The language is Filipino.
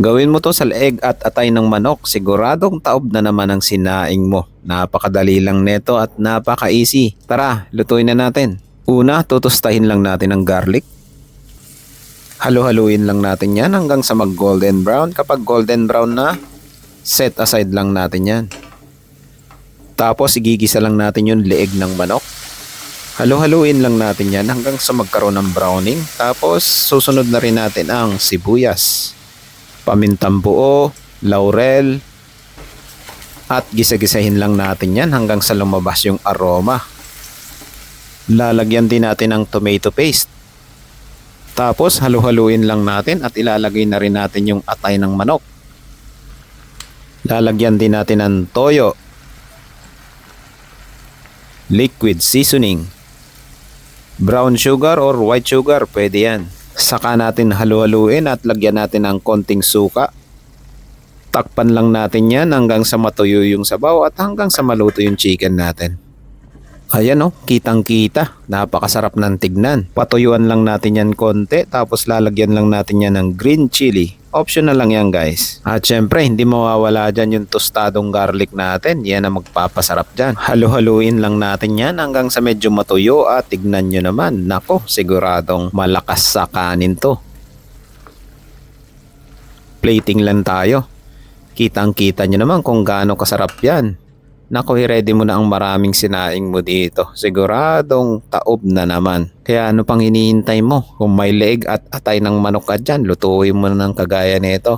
Gawin mo to sa leeg at atay ng manok, siguradong taob na naman ang sinaing mo. Napakadali lang neto at napaka-easy. Tara, lutuin na natin. Una, tutustahin lang natin ang garlic. Halo-haluin lang natin yan hanggang sa mag golden brown. Kapag golden brown na, set aside lang natin yan. Tapos igigisa lang natin yung leeg ng manok. Halo-haluin lang natin yan hanggang sa magkaroon ng browning. Tapos susunod na rin natin ang sibuyas, pamintang buo, laurel, at gisa-gisahin lang natin yan hanggang sa lumabas yung aroma. Lalagyan din natin ng tomato paste. Tapos halu-haluin lang natin at ilalagay na rin natin yung atay ng manok. Lalagyan din natin ng toyo, liquid seasoning, brown sugar or white sugar, pwede yan. Saka natin halu-haluin at lagyan natin ng konting suka. Takpan lang natin yan hanggang sa matuyo yung sabaw at hanggang sa maluto yung chicken natin. Ayan o, kitang kita. Napakasarap ng tignan. Patuyuan lang natin yan konti tapos lalagyan lang natin yan ng green chili. Optional lang yan guys. At syempre, hindi mawawala dyan yung tostadong garlic natin. Yan ang magpapasarap dyan. Halu-haluin lang natin yan hanggang sa medyo matuyo at tignan nyo naman. Nako, siguradong malakas sa kanin to. Plating lang tayo. Kitang kita nyo naman kung gaano kasarap yan. Nako, i-ready mo na ang maraming sinaing mo dito. Siguradong taob na naman. Kaya ano pang hinihintay mo? Kung may leeg at atay ng manok ka dyan, lutuin mo na ng kagaya nito.